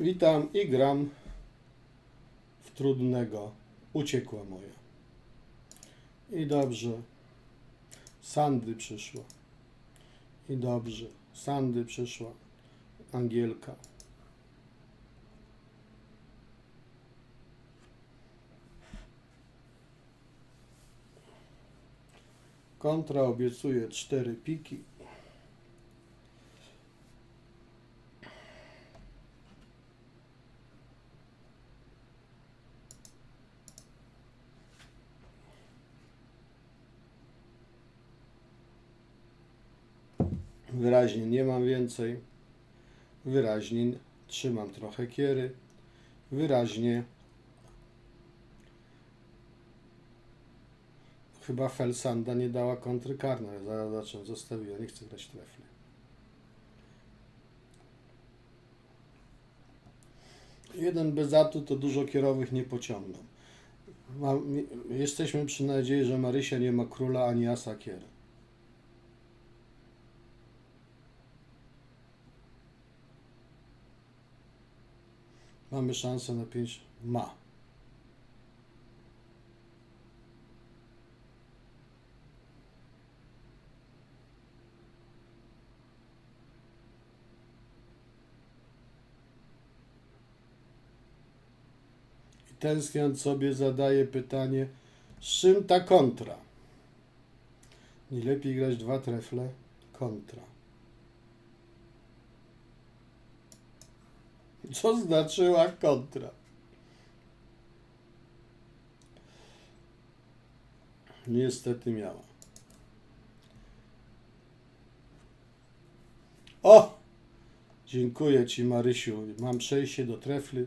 Witam i gram w trudnego. Uciekła moja. I dobrze. Sandy przyszła. I dobrze. Sandy przyszła. Angielka. Kontra obiecuje cztery piki. Wyraźnie nie mam więcej. Wyraźnie trzymam trochę kiery. Wyraźnie chyba Felsanda nie dała kontry karnej. Zaraz zacząłem, zostawiła. Nie chcę grać trefny. Jeden bez atu to dużo kierowych nie pociągną. Jesteśmy przy nadziei, że Marysia nie ma króla ani asa kier. Mamy szansę na 5. Ma. I tęskniąc sobie zadaje pytanie, z czym ta kontra? Nie lepiej grać dwa trefle? Kontra. Co znaczyła kontra? Niestety miała. O! Dziękuję Ci, Marysiu. Mam przejście do trefly.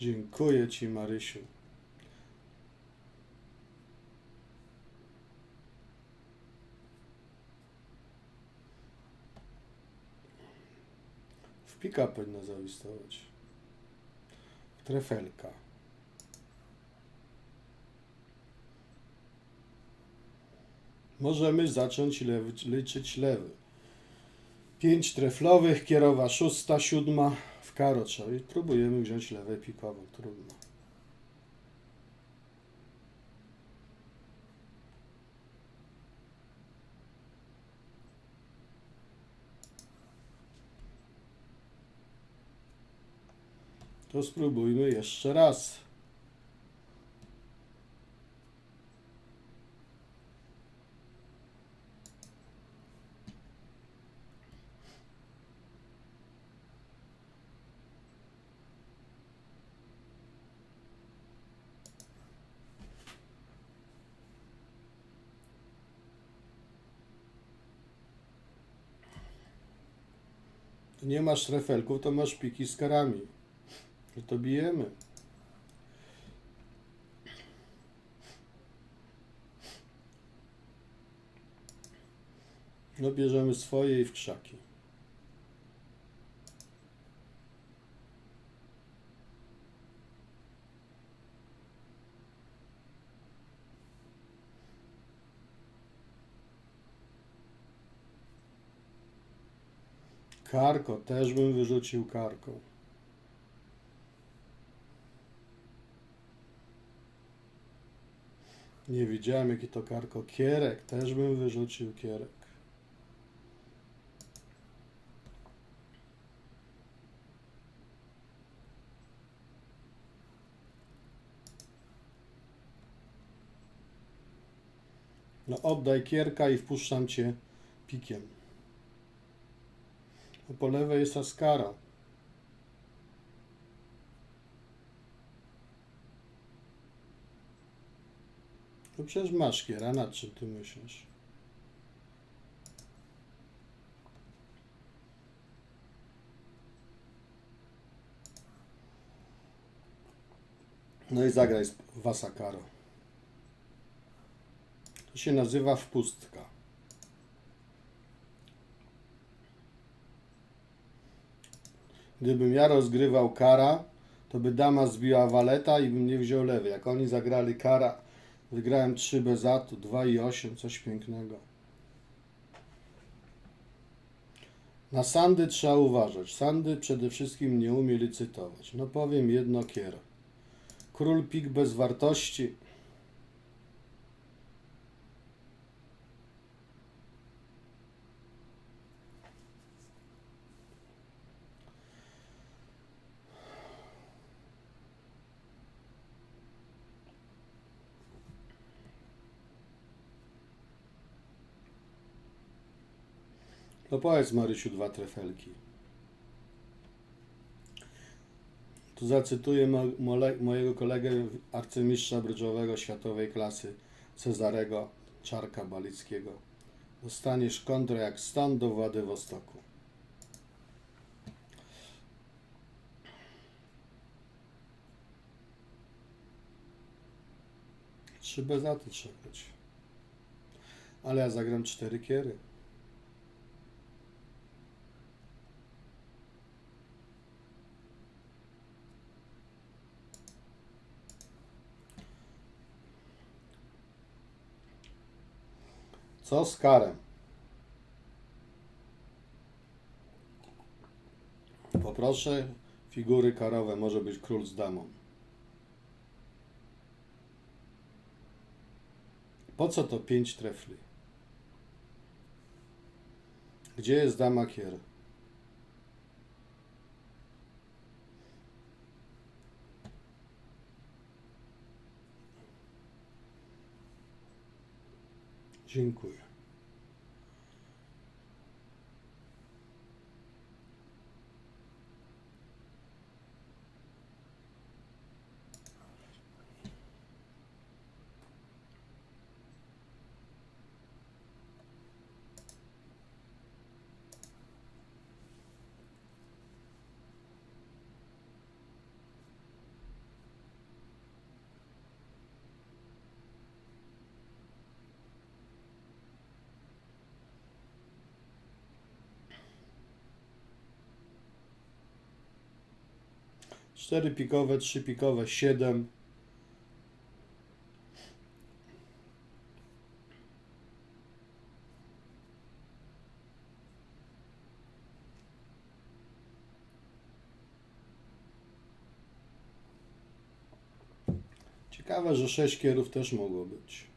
Dziękuję Ci, Marysiu. W pika powinna zawistować. Trefelka. Możemy zacząć lewy, liczyć lewy. Pięć treflowych, kierowa szósta, siódma w karo trzeba. I próbujemy wziąć lewe pikowo. Trudno. To spróbujmy jeszcze raz. Nie masz trefelków, to masz piki z karami. No to bijemy. No bierzemy swoje i w krzaki. Karko, też bym wyrzucił karką. Nie widziałem jaki to karko. Kierek, też bym wyrzucił kierek. No oddaj kierka i wpuszczam cię pikiem. Po lewej jest Askara. No przecież masz kiera, nad czym ty myślisz? No i zagraj z Wasakaro. To się nazywa wpustka. Gdybym ja rozgrywał kara, to by dama zbiła waleta i bym nie wziął lewy. Jak oni zagrali kara, wygrałem 3 bez atu, 2 i 8, coś pięknego. Na sandy trzeba uważać. Sandy przede wszystkim nie umie licytować. No powiem jedno kiero. Król pik bez wartości. No powiedz Marysiu dwa trefelki. Tu zacytuję mo, mojego kolegę arcymistrza brydżowego światowej klasy Cezarego Czarka Balickiego. Dostaniesz kontrę jak stan do Władywostoku. Trzy bezaty trzeba grać. Ale ja zagram cztery kiery. Co z karem? Poproszę figury karowe, może być król z damą. Po co to pięć trefli? Gdzie jest dama kier? Dziękuję. Cztery pikowe, trzy pikowe, siedem. Ciekawe, że sześć kierów też mogło być.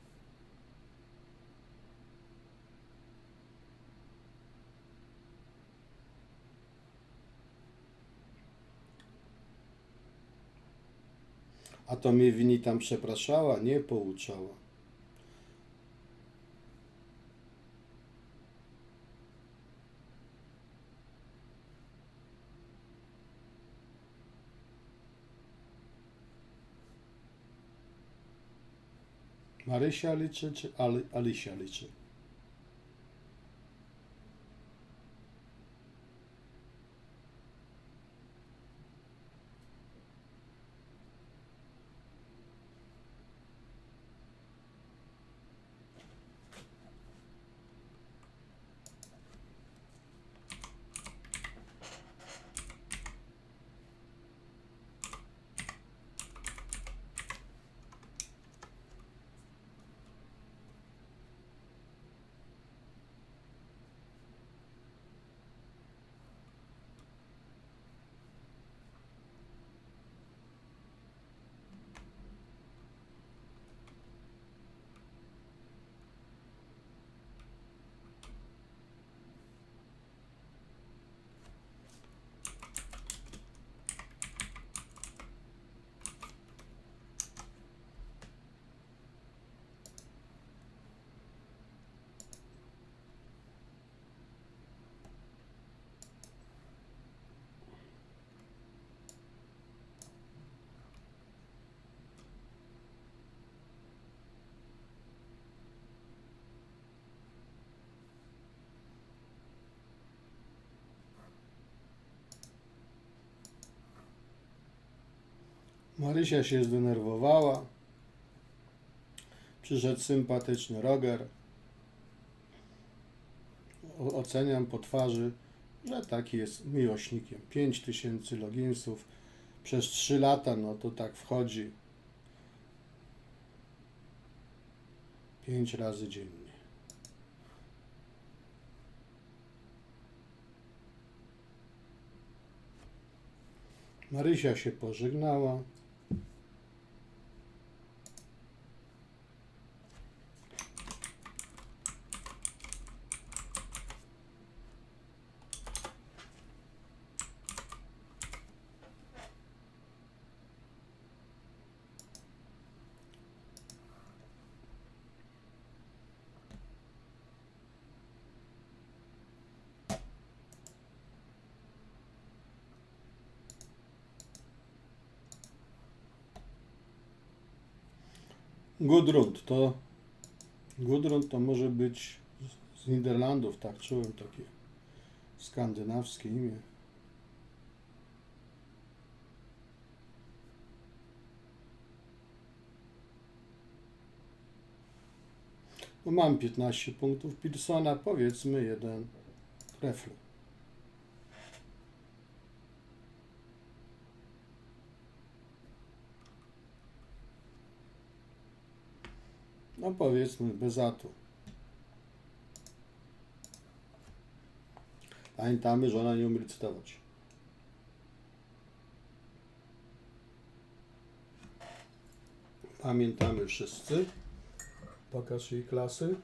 A to mnie wini tam przepraszała, nie pouczała. Marysia liczy, czy Ali, Alisia liczy? Marysia się zdenerwowała. Przyszedł sympatyczny Roger. Oceniam po twarzy, że taki jest miłośnikiem. 5000 loginsów przez 3 lata, no to tak wchodzi. 5 razy dziennie. Marysia się pożegnała. Gudrund to Gudrund to może być z- Niderlandów, tak czułem takie skandynawskie imię. No mam 15 punktów Pearsona, powiedzmy jeden trefl. No powiedzmy bez atu. Pamiętamy, że ona nie umie licytować. Pamiętamy wszyscy. Pokaż jej klasy.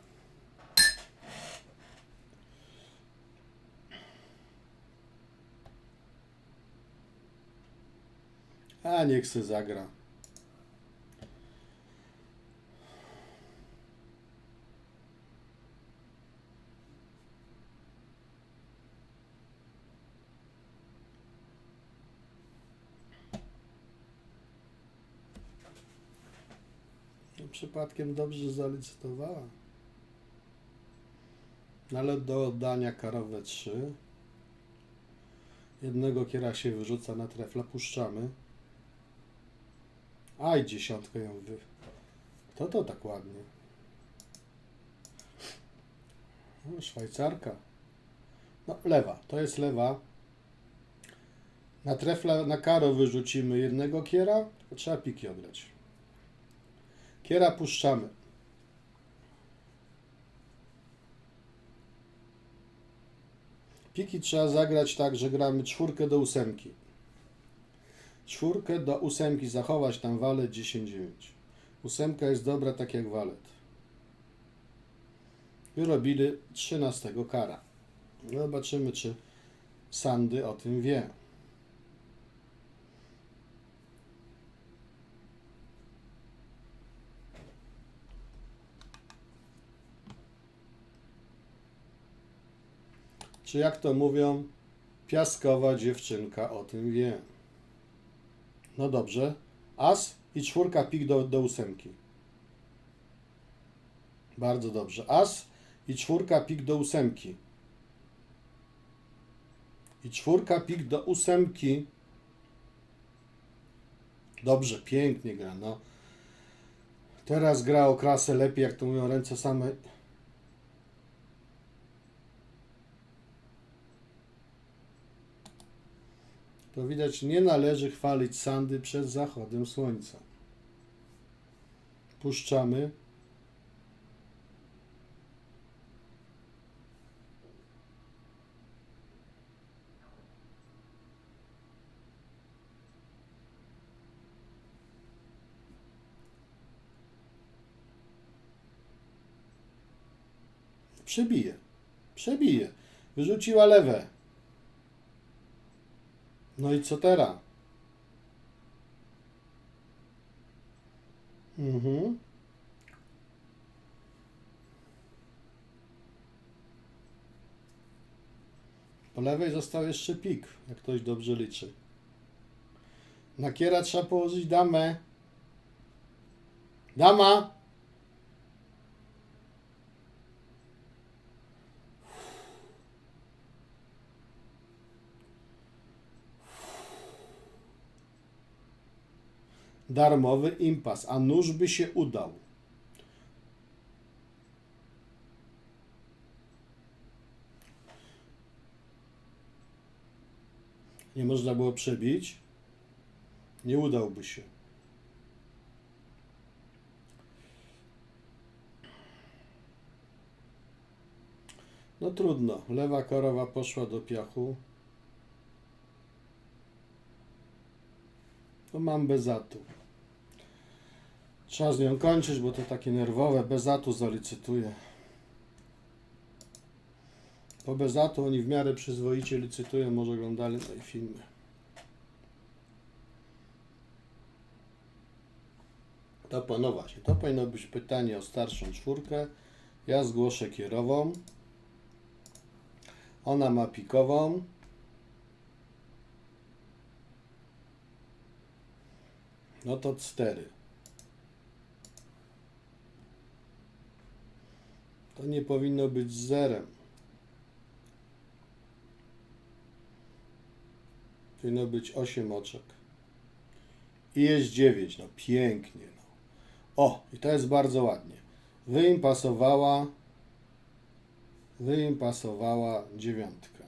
A niech se zagra. No, przypadkiem dobrze zalicytowała. No, Ale do oddania karowe 3. Jednego kiera się wyrzuca na trefla, puszczamy. Aj, dziesiątkę ją wy... Kto to tak ładnie? No, Szwajcarka. No, lewa, to jest lewa. Na trefla, na karo wyrzucimy jednego kiera, to trzeba piki ograć. Kiera puszczamy. Piki trzeba zagrać tak, że gramy czwórkę do ósemki. Czwórkę do ósemki zachować tam walet 10-9. Ósemka jest dobra tak jak walet. Wyrobili 13 kara. Zobaczymy, czy Sandy o tym wie. Czy jak to mówią, piaskowa dziewczynka o tym wie. No dobrze. As i czwórka pik do, do ósemki. Bardzo dobrze. As i czwórka pik do ósemki. I czwórka pik do ósemki. Dobrze, pięknie gra. No. Teraz gra o klasę lepiej, jak to mówią ręce same. To widać, nie należy chwalić Sandy przed zachodem słońca. Puszczamy. Przebije. Przebije. Wyrzuciła lewe. No i co teraz? Mhm. Po lewej został jeszcze pik, jak ktoś dobrze liczy. Na kiera trzeba położyć damę. Dama! Darmowy impas, a nóż by się udał. Nie można było przebić. Nie udałby się. No trudno. Lewa korowa poszła do piachu. To mam bez atu. Trzeba z nią kończyć, bo to takie nerwowe. Bez atu zalicytuję. Po bez atu oni w miarę przyzwoicie licytują, może oglądali tej filmy. To panowa się. To powinno być pytanie o starszą czwórkę. Ja zgłoszę kierową. Ona ma pikową. No to cztery. To nie powinno być zerem. Powinno być 8 oczek. I jest 9. No pięknie. No. O, i to jest bardzo ładnie. Wy im pasowała. Wy im pasowała dziewiątka.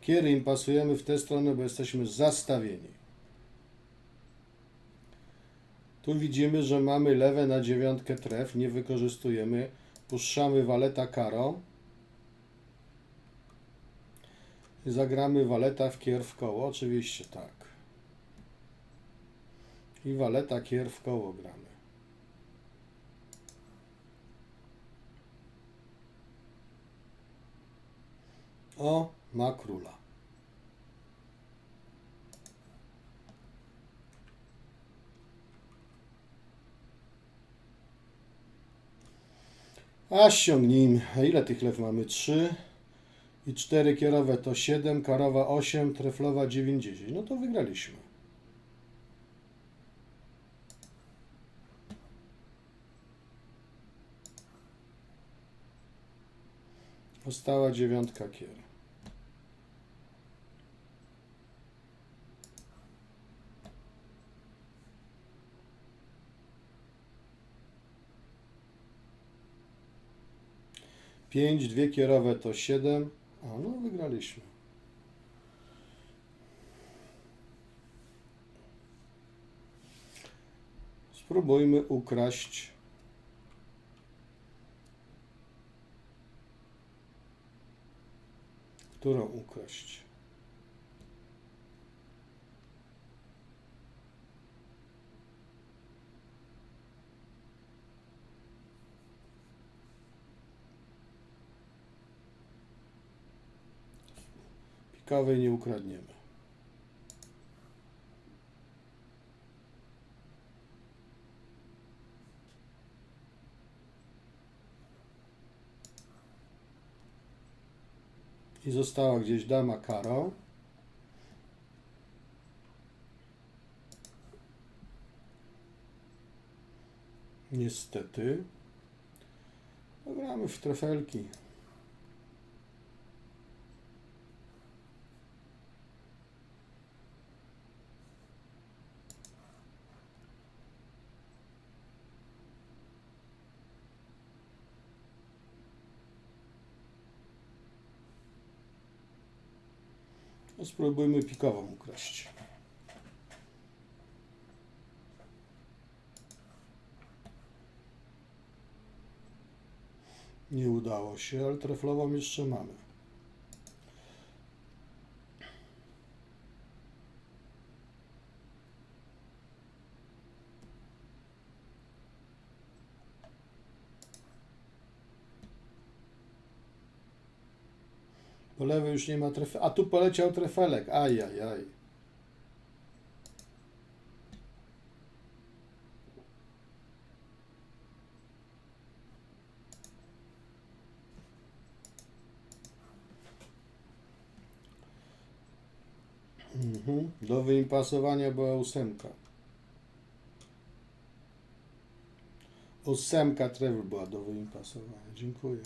Kiedy im pasujemy w tę stronę, bo jesteśmy zastawieni. Tu widzimy, że mamy lewe na dziewiątkę tref, nie wykorzystujemy. Puszczamy waleta karo. Zagramy waleta w kier w koło, oczywiście tak. I waleta kier w koło gramy. O, ma króla. A ściągnijmy. Ile tych lew mamy? 3 i 4 kierowe to 7, karowa 8, treflowa 9, 10. No to wygraliśmy. Została dziewiątka kier. Pięć, dwie kierowe to siedem. A no wygraliśmy. Spróbujmy ukraść. Którą ukraść? Pikowej nie ukradniemy. I została gdzieś dama karo. Niestety. Gramy w trefelki. No, spróbujmy pikową ukraść. Nie udało się, ale treflową jeszcze mamy. Po lewej już nie ma trefel. A tu poleciał trefelek. Aj, aj, aj. Mhm. Do wyimpasowania była ósemka. Ósemka trefl była do wyimpasowania. Dziękuję.